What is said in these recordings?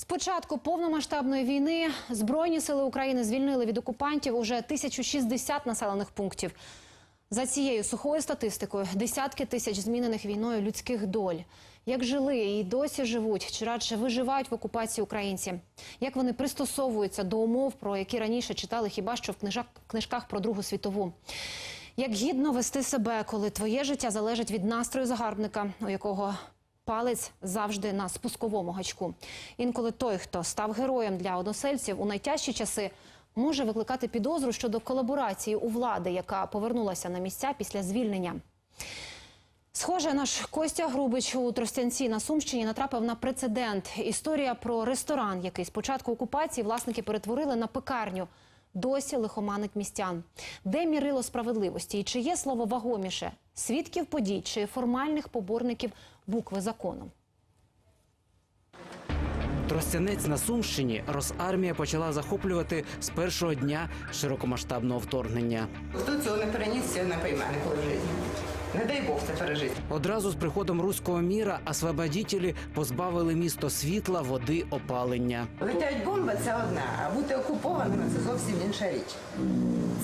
З початку повномасштабної війни Збройні сили України звільнили від окупантів уже 1060 населених пунктів. За цією сухою статистикою десятки тисяч змінених війною людських доль. Як жили і досі живуть, чи радше виживають в окупації українці? Як вони пристосовуються до умов, про які раніше читали хіба що в книжах, книжках про Другу світову? Як гідно вести себе, коли твоє життя залежить від настрою загарбника, у якого палець завжди на спусковому гачку. Інколи той, хто став героєм для односельців у найтяжчі часи, може викликати підозру щодо колаборації у влади, яка повернулася на місця після звільнення. Схоже, наш Костя Грубич у Тростянці на Сумщині натрапив на прецедент. Історія про ресторан, який з початку окупації власники перетворили на пекарню. Досі лихоманить містян. Де мірило справедливості і чи є слово вагоміше свідків подій чи формальних поборників букви закону? Тростянець на Сумщині Росармія почала захоплювати з першого дня широкомасштабного вторгнення. Хто цього не переніс, цього не ніколи в житті. Не дай Бог це пережити. Одразу з приходом руського міра освободітелі позбавили місто світла, води, опалення. Летять бомби це одне, а бути окупованими це зовсім інша річ.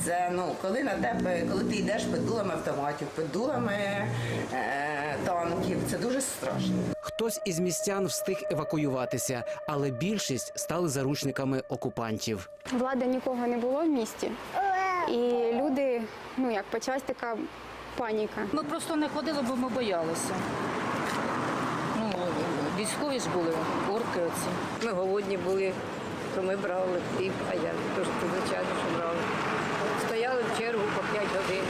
Це ну, коли на тебе, коли ти йдеш під дулами автоматів, під дулами е, танків, це дуже страшно. Хтось із містян встиг евакуюватися, але більшість стали заручниками окупантів. Влади нікого не було в місті, і люди, ну як почалась така паніка. Ми просто не ходили, бо ми боялися. Ну, військові ж були, орки оці. Ми голодні були, то ми брали хліб, а я теж звичайно, що брали. Стояли в чергу по 5 годин.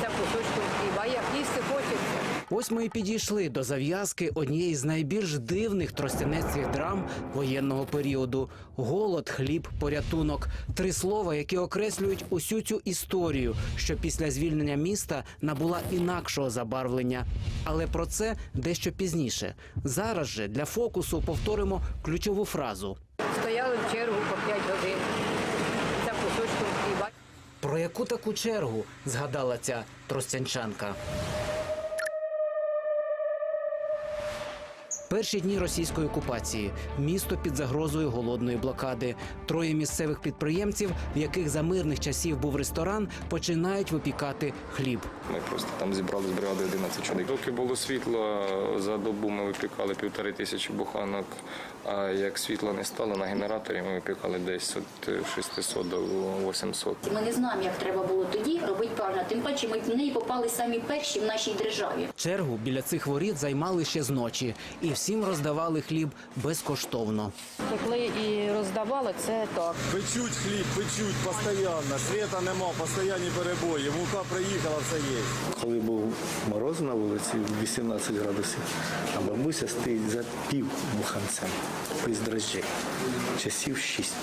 Це кусочком хліба, як їсти хочеться. Ось ми і підійшли до зав'язки однієї з найбільш дивних тростянецьких драм воєнного періоду: голод, хліб, порятунок. Три слова, які окреслюють усю цю історію, що після звільнення міста набула інакшого забарвлення. Але про це дещо пізніше. Зараз же для фокусу повторимо ключову фразу. Стояли в чергу по 5 годин. Це кусочком хліба. Про яку таку чергу згадала ця тростянчанка? Перші дні російської окупації місто під загрозою голодної блокади. Троє місцевих підприємців, в яких за мирних часів був ресторан, починають випікати хліб. Ми просто там зібрали з бригади 11 чоловік. Доки було світло, за добу ми випікали півтори тисячі буханок. А як світла не стало на генераторі, ми випікали десь від 600 до 800. Ми не знаємо, як треба було тоді робити правильно. Тим паче ми в неї попали самі перші в нашій державі. Чергу біля цих воріт займали ще з ночі, і всім роздавали хліб безкоштовно. Пекли і роздавали це так. Печуть хліб, печуть постійно, світа нема, постійні перебої. Мука приїхала, все є. Коли був мороз на вулиці 18 градусів, а бабуся стоїть за пів без дрожжей. Часів 6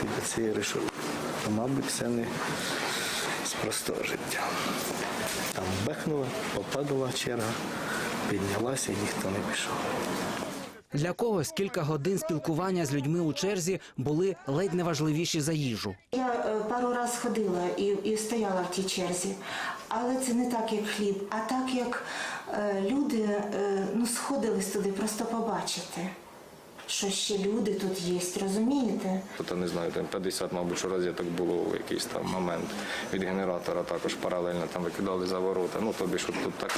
під цією решеткою. То, мабуть, це не з простого життя. Там бехнула, попадала черга, піднялася і ніхто не пішов. Для когось кілька годин спілкування з людьми у черзі були ледь не важливіші за їжу. Я е, пару раз ходила і, і стояла в тій черзі, але це не так, як хліб, а так, як е, люди е, ну, сходились туди просто побачити, що ще люди тут є, розумієте? Тобто, не знаю, там 50, мабуть, що розеток було в якийсь там момент від генератора, також паралельно там викидали за ворота. Ну, тобі що тут так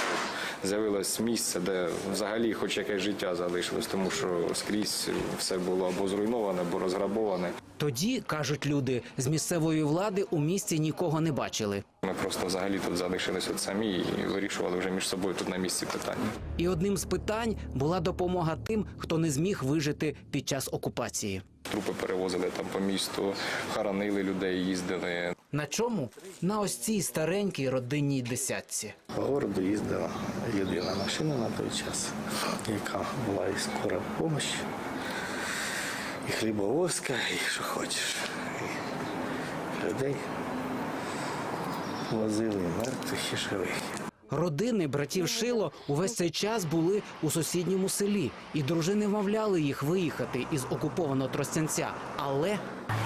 з'явилось місце, де взагалі хоч якесь життя залишилось, тому що скрізь все було або зруйноване, або розграбоване. Тоді, кажуть люди, з місцевої влади у місті нікого не бачили. Ми просто взагалі тут залишились от самі і вирішували вже між собою тут на місці питання. І одним з питань була допомога тим, хто не зміг вижити під час окупації. Трупи перевозили там по місту, хоронили людей, їздили. На чому? На ось цій старенькій родинній десятці. По городу їздила єдина машина на той час, яка була і скора допомога, і хлібовозка, і що хочеш. І людей возили мертвих і живих. Родини братів Шило увесь цей час були у сусідньому селі, і дружини вмовляли їх виїхати із окупованого Тростянця. Але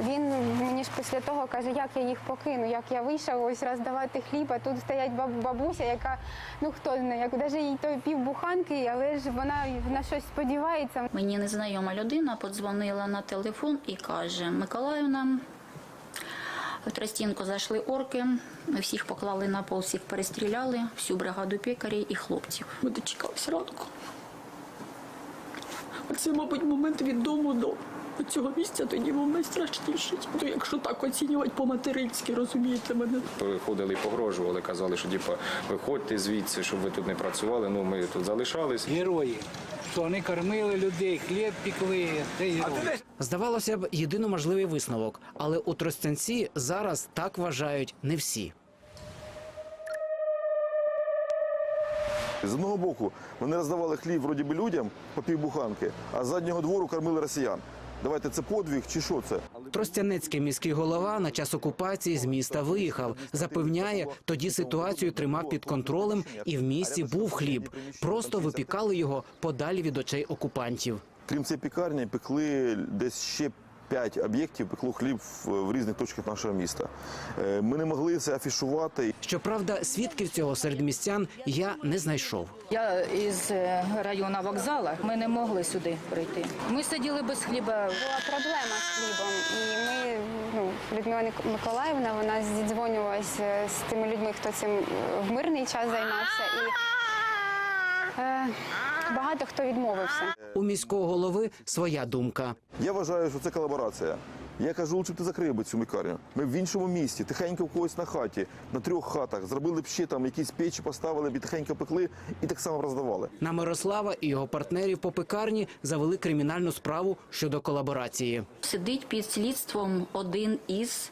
Він мені ж після того каже, як я їх покину, як я вийшов ось роздавати хліб, а тут стоять бабуся, яка ну хто знає, як навіть їй то півбуханки, але ж вона на щось сподівається. Мені незнайома людина подзвонила на телефон і каже: Миколаївна, в Тростінку зайшли орки, всіх поклали на пол, всіх перестріляли, всю бригаду пекарів і хлопців. Ми дочекалися ранку. Це, мабуть, момент від дому до цього місця тоді був найстрашніший. То якщо так оцінювати по-материнськи, розумієте мене. Виходили і погрожували, казали, що типу, виходьте звідси, щоб ви тут не працювали. Ну ми тут залишались. Герої. Що вони кормили людей, хліб пікли. Здавалося б, єдино можливий висновок. Але у Тростянці зараз так вважають не всі. З одного боку, вони роздавали хліб вроді би людям по півбуханки, а з заднього двору кормили росіян. Давайте це подвиг чи що це? Тростянецький міський голова на час окупації з міста виїхав. Запевняє, тоді ситуацію тримав під контролем, і в місті був хліб. Просто випікали його подалі від очей окупантів. Крім цієї пікарні, пекли десь ще п'ять об'єктів, пекло хліб в, різних точках нашого міста. Е, Ми не могли це афішувати. Щоправда, свідків цього серед містян я не знайшов. Я із е, району вокзала, ми не могли сюди прийти. Ми сиділи без хліба. Була проблема з хлібом, і ми, ну, Людмила Миколаївна, вона зідзвонювалася з тими людьми, хто цим в мирний час займався. І багато хто відмовився. У міського голови своя думка. Я вважаю, що це колаборація. Я кажу, лучше б ти закрив би цю мікарню. Ми в іншому місті, тихенько в когось на хаті, на трьох хатах, зробили б ще там якісь печі, поставили б і тихенько пекли і так само роздавали. На Мирослава і його партнерів по пекарні завели кримінальну справу щодо колаборації. Сидить під слідством один із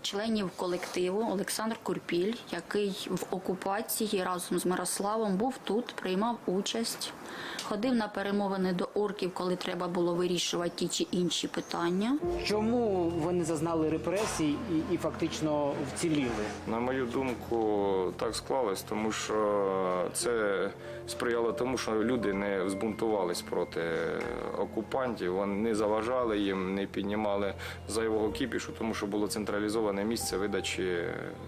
членів колективу Олександр Курпіль, який в окупації разом з Мирославом був тут, приймав участь, ходив на перемовини до орків, коли треба було вирішувати ті чи інші питання. Чому вони зазнали репресій і, і фактично вціліли? На мою думку, так склалось, тому що це сприяло тому, що люди не збунтувались проти окупантів, вони не заважали їм, не піднімали зайвого кіпішу, тому що було централізоване місце видачі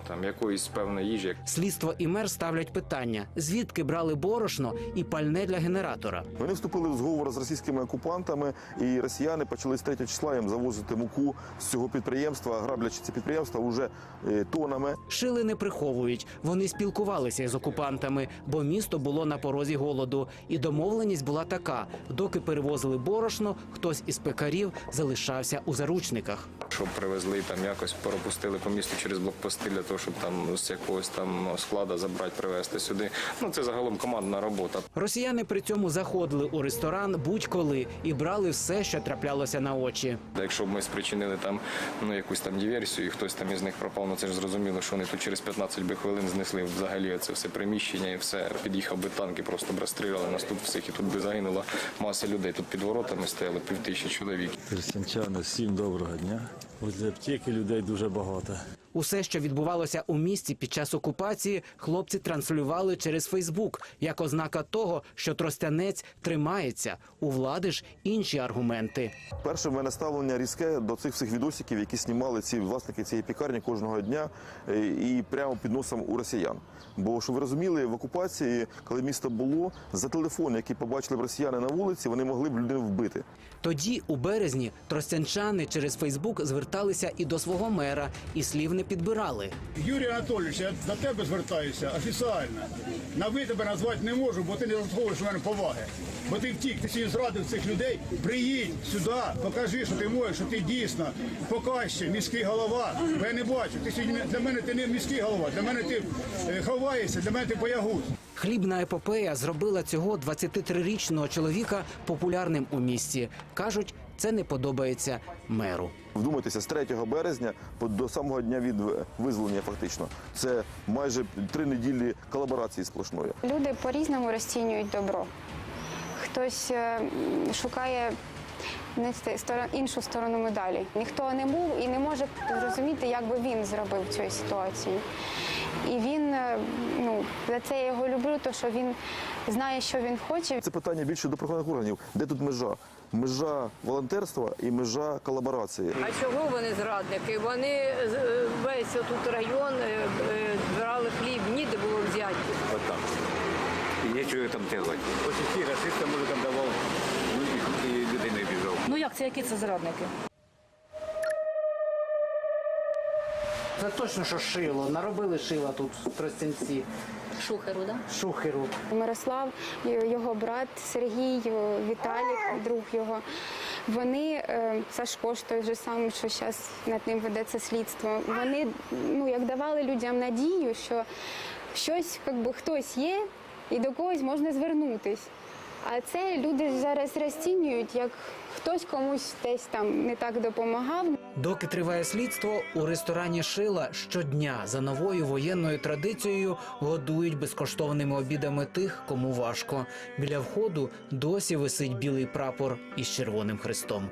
там якоїсь певної їжі. Слідство і мер ставлять питання: звідки брали борошно і пальне для генератора? Вони вступили в зговор з російськими окупантами, і росіяни почали з 3 числа їм завозити муку з цього підприємства, граблячи це підприємство вже е, тонами. Шили не приховують. Вони спілкувалися з окупантами, бо місто було на порозі голоду. І домовленість була така: доки перевозили борошно, хтось із пекарів залишався у заручниках. Щоб привезли там якось пропустили по місту через блокпости для того, щоб там з якогось там склада забрати, привезти сюди. Ну це загалом командна робота. Росіяни при цьому заходили у ресторан будь-коли і брали все, що траплялося на очі. Якщо б ми спричинили там ну якусь там диверсію, і хтось там із них пропав, ну це ж зрозуміло, що вони тут через 15 би хвилин знесли взагалі це все приміщення і все. Під'їхав би танки, просто б розстріляли нас тут всіх, і тут би загинула маса людей. Тут під воротами стояли пів тисячі чоловік. Терсянчани, всім доброго дня. Возле аптеки людей дуже багато. Усе, що відбувалося у місті під час окупації, хлопці транслювали через Фейсбук як ознака того, що Тростянець тримається. У влади ж інші аргументи. Перше в мене ставлення різке до цих всіх відосиків, які знімали ці власники цієї пікарні кожного дня е, і прямо під носом у росіян. Бо щоб ви розуміли, в окупації, коли місто було, за телефон, який побачили б росіяни на вулиці, вони могли б людину вбити. Тоді, у березні, тростянчани через Фейсбук зверталися і до свого мера, і слів не підбирали. Юрій Анатолійович, я до тебе звертаюся офіціально. На ви тебе назвати не можу, бо ти не заслуговуєш у мене поваги. Бо ти втік, ти сьогодні зрадив цих людей. Приїдь сюди, покажи, що ти можеш, що ти дійсно показче, міський голова. Бо я не бачу. Ти сьогодні для мене ти не міський голова, для мене ти е, ховаєшся, для мене ти боягуз. Хлібна епопея зробила цього 23-річного чоловіка популярним у місті. Кажуть, це не подобається меру. Вдумайтеся, з 3 березня по- до самого дня від визволення, фактично, це майже три неділі колаборації сплошної. Люди по-різному розцінюють добро. Хтось е, шукає іншу сторону медалі. Ніхто не був і не може зрозуміти, як би він зробив в цій ситуації. І він е, за це я його люблю, то що він знає, що він хоче. Це питання більше до правоохоронних органів. Де тут межа? Межа волонтерства і межа колаборації. А чого вони зрадники? Вони е, весь тут район е, е, збирали хліб, ніде було взяти. От так. І нічого там делать. Ось ці расисти, може, там давав, ну, і, і людей не біжав. Ну як це, які це зрадники? Це точно, що шило. Наробили шила тут в Тростянці. Шухеру, да? Шухеру. Мирослав, його брат Сергій, Віталік, друг його. Вони е, Сашко ж той же самий, що зараз над ним ведеться слідство. Вони ну як давали людям надію, що щось, якби хтось є, і до когось можна звернутись. А це люди зараз розцінюють, як хтось комусь десь там не так допомагав. Доки триває слідство, у ресторані Шила щодня за новою воєнною традицією годують безкоштовними обідами тих, кому важко. Біля входу досі висить білий прапор із червоним хрестом.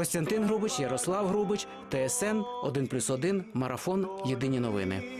Костянтин Грубич, Ярослав Грубич, ТСН 1+,1, Марафон. Єдині новини.